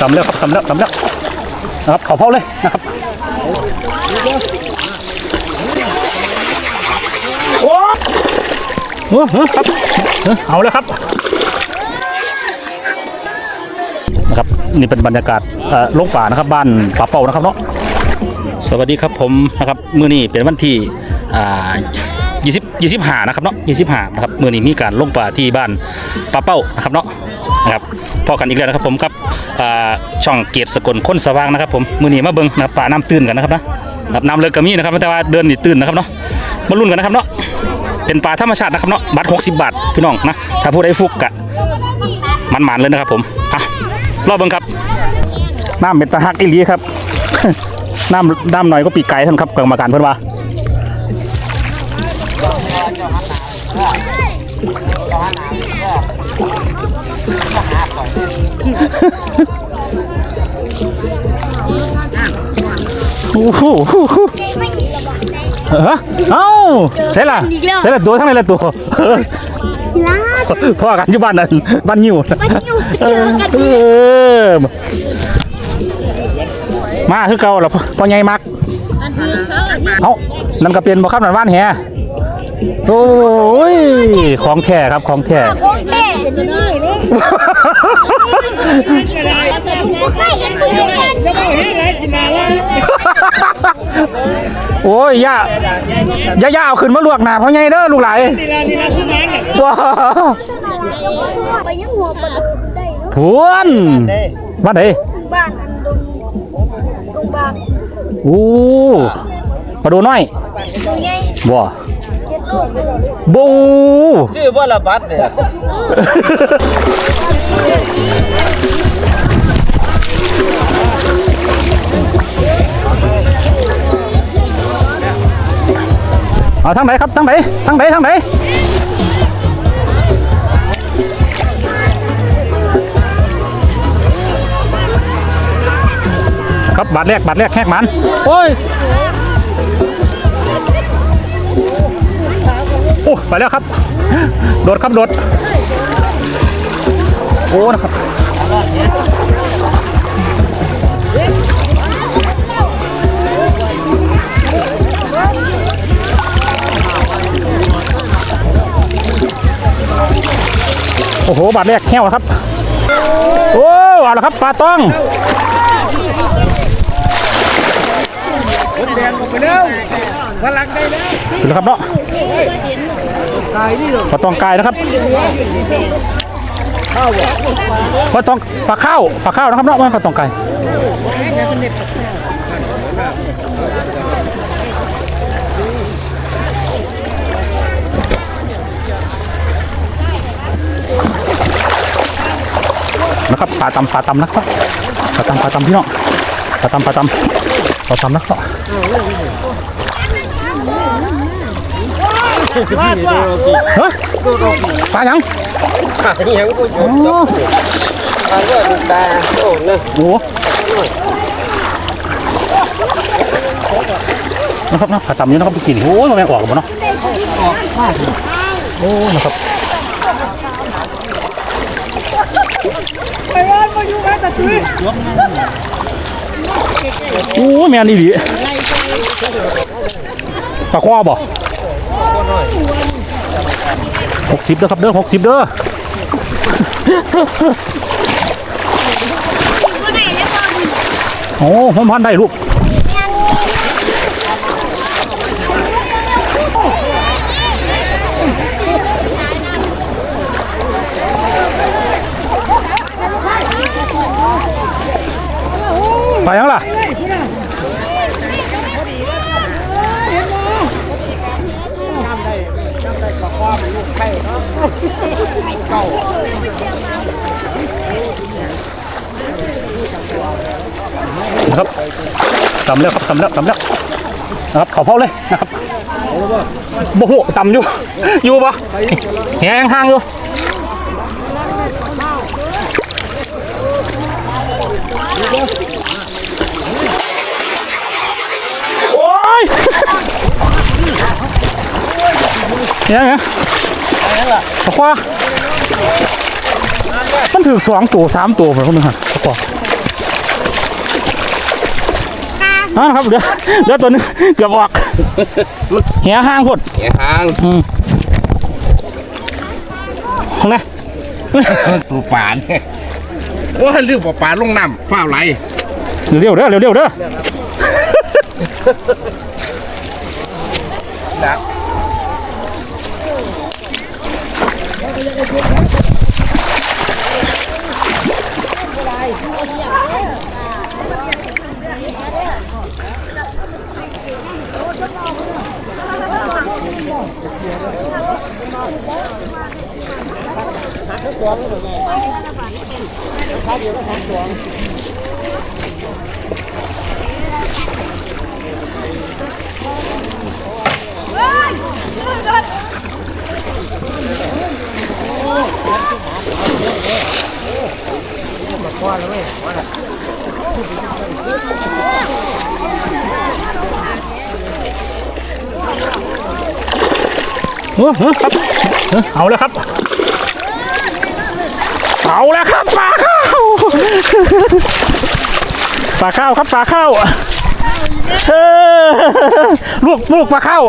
ตำแล้วครับตำแล้วตำแล้วนะครับขาเผาเลยนะครับโอ้โหครับเอาแล้วครับนะครับนี่เป็นบรรยากาศเอ่อโลงป่านะครับบ้านป่าเป่านะครับเนาะสวัสดีครับผมนะครับมื้อนี้เป็นวันที่อ่า 20 25นะครับเนาะ25นะครับมื้อนี้มีการลงป่าที่บ้านป่าเป้านะครับเนาะนะครับพอกันอีกแล้วนะครับผมกับช่องเกียรติสกลค้นสว่างนะครับผมมื้อนี้มาเบิ่งนะป่าน้ำตื้นกันนะครับนะครับน้ำเลิกก็มีนะครับแต่ว่าเดินนี่ตื้นนะครับเนาะมาลุ้นกันนะครับเนาะเป็นป่าธรรมชาตินะครับเนาะบัตร60บาทพี่น้องนะถ้าผู้ใดฟุกกะมันๆเลยนะครับผมอะรอบเบิ่งครับน้ำเป็นตาฮักอีลีครับน้ำน้ำหน่อยก็ปีกไก่ท่านครับกรรมการเพิ่อนว่า โอ้โหเออเอ้าเสร็จละเสร็จละตัวทั้งนั้นละตัวเออลาดพ่อกันอยู่บ้านนั้นบ้านยิวบ้านอยู่เจอกันเออมาคือเก่าแล้วพ่อใหญ่มักเอ้านั่นก็เป็นบ่ครับนั่นว่านแฮ โอ้ยของแท้ครับของแท้โอ้แม่จะนี่เลยบุกไข่กันบุกกันจะไม่เห็นอะไรสินาละโอ้ยย่าย่าย่าเอาขึ้นมาลวกหน้าพ่อใหญ่เด้อลูกหลานนี่ละนี่ละคือมันน่ะว้าไปยังหัวปลาได้เนาะทวนบ้านไหนบ้านอันดงดงบางโอ้มาดูหน่อยดูไงบ่ บูชื่อว่าละบัตเนี่ย เอาทางไหนครับทางไหนทางไหนทางไหนครับบาทแรกบาทแรกแหกมันโอ้ย ไปแล้วครับ โดดครับโดด โอ้นะครับโอ้โห บาทแรกแห้วแล้วครับ โอ้เอาละครับปลาต้องแดงออกไปแล้วพลังได้แล้วถึงแล้วครับเนาะตายนี่เหรอ ปลาตองกายนะครับปลาตองปลาข้าวปลาข้าวนะครับเนาะม่ใช่ปลาตองกายนะครับปลาตำปลาตำนะครับปลาตำปลาตำพี่น้องปลาตำปลาตำปลาตำนะครับ ฮ้ยปลาหยังยังกูอยู่โอ้ตายว่าตาโอ้เนอะโหนะครับนะผ่าตำนี้นะครับไปกินโอ้ยมันแม่งออกหมดเนาะโอ้นะครับไปว่านมาอยู่กันตะตุ้ยโอ้ยแม่นี่ดีปลาคว้าบ่ หกสิบเด้อครับเด้อหกสิบเด้อก็ได้แล้วก็โอ้ผมพันได้ลูกไปยังล่ะ นะครับ ตำแล้วครับตำแล้วตำแล้วนะครับเขาเผาเลยนะครับโอ้โหตำอยู่ อยู่ปะแหงห่างอยู่โอ้ยยังไงตะความันถือสองตัวสามตัวไปคนหนึ่งฮะตะควา อ๋อนะครับเดี๋ยวเดี๋ยวตัวนึงเกือบออกเหียห้างพดเหี้ยหางอืมของนะปูปานโอ้ยลืมปูปานลงน้ำฝ้าวไหลเร็วๆเด้อเร็วๆเด้อดัก เออเออครับเออเอาแล้วครับ เอาแล้วครับปลาข้าวปลาข้าวครับปลาข้าวเออลูกลูกปลาข้าว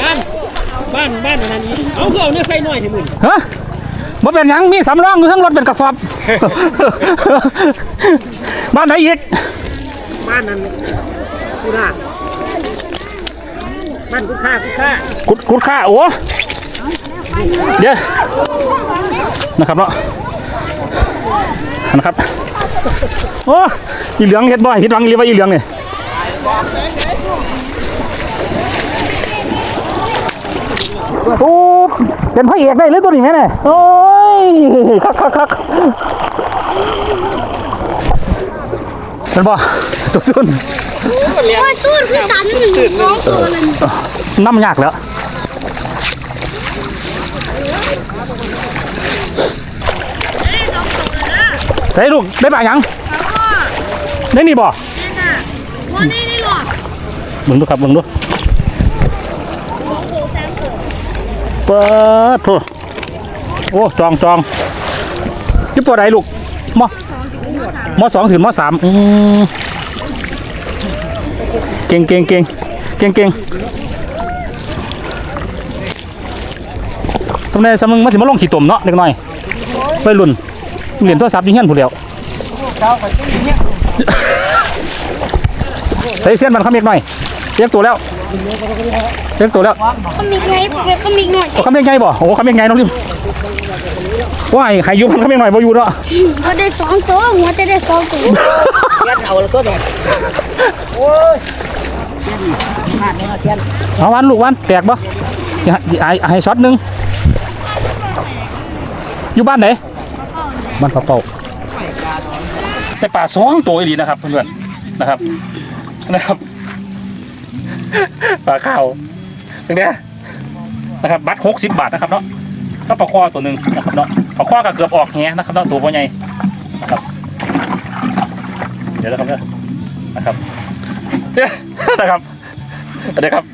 บ้าน บ้านบ้านอันนี้เอาคือเอาเนื้อใส่หน่อยเถอะมึงฮะบ่เป็นหยังมีสำรองอยู่ทั้งรถเป็นกระสอบ บ้านไหนอีกบ้านนั้นกูน่าบ้านกูค่ากูค่ากุดกุดค่าโอ้เดี๋ยวนะครับเนาะนะครับโอ้อีเหลืองเฮ็ดบ่อยเฮ็ดหวังอีหลีว่าอีเหลืองนี่ โอ้เป็นพระเอกได้เลยตัวนี้แม่เนี่ยโอ้ยคักคักคักเป็นบ่ตัวซุนโอ้ยสู้คือตันหนึ่งสองตัวเลยน้ำยากแล้วใส่ลูกได้ปะยังได้นี่บ่นี่น่ะวันนี้นี่หรอมึงดูครับมึงดู เปิดโถโอ้จองจองยี่ปอใดลูกมอมอสองถึงมอสามเก่งเก่งเก่งเก่งเก่งตรงนี้สมึงมาสิมาลงขี่ตุ่มเนาะเล็กน้อยไปรุ่นเหรียญโทรศัพท์ยิ่งเงี้ยผู้เดียวใส่เส้นมันเขาเมกหน่อยเรียกตัวแล้ว เรียกตัวแล้วเขามีไงเขามีหน่อยโอ้เขาเมกไงบ่โอ้เขาเมกไงน้องริมว่าไอ้ใครอยุบมันเขาเมกหน่อยบ่อยู่เนาะก็ได้สองตัวหัวจะได้สองตัวเอาวันลูกวันแตกบ่สิให้สิให้ให้ช็อตหนึงอยู่บ้านไหนบ้านปะเป่าในป่าสองตัวอีหลีนะครับเพื่อนๆนะครับนะครับ ปลาข้าวตรงเนี้ยนะครับบัตรหกสิบบาทนะครับเนาะก็ปลาข้อตัวหนึ่งนะครับเนาะปลาข้อก็เกือบออกแฮะนะครับเนาะตัวพ่อใหญ่นะครับ เดี๋ยวนะครับเนาะนะครับเนี่ยนะครับเดี๋ยวครับ